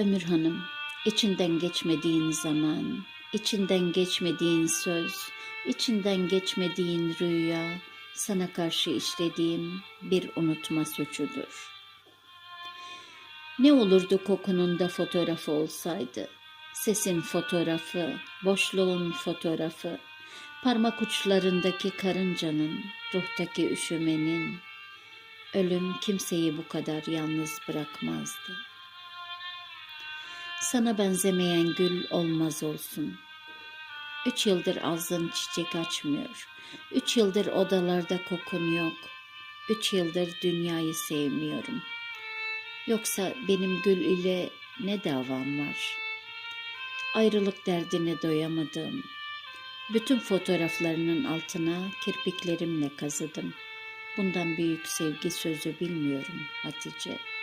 Ömür Hanım, içinden geçmediğin zaman, içinden geçmediğin söz, içinden geçmediğin rüya, sana karşı işlediğim bir unutma suçudur. Ne olurdu kokunun da fotoğrafı olsaydı, sesin fotoğrafı, boşluğun fotoğrafı, parmak uçlarındaki karıncanın, ruhtaki üşümenin, ölüm kimseyi bu kadar yalnız bırakmazdı. Sana benzemeyen gül olmaz olsun. Üç yıldır ağzın çiçek açmıyor. Üç yıldır odalarda kokun yok. Üç yıldır dünyayı sevmiyorum. Yoksa benim gül ile ne davam var? Ayrılık derdine doyamadım. Bütün fotoğraflarının altına kirpiklerimle kazıdım. Bundan büyük sevgi sözü bilmiyorum Hatice.''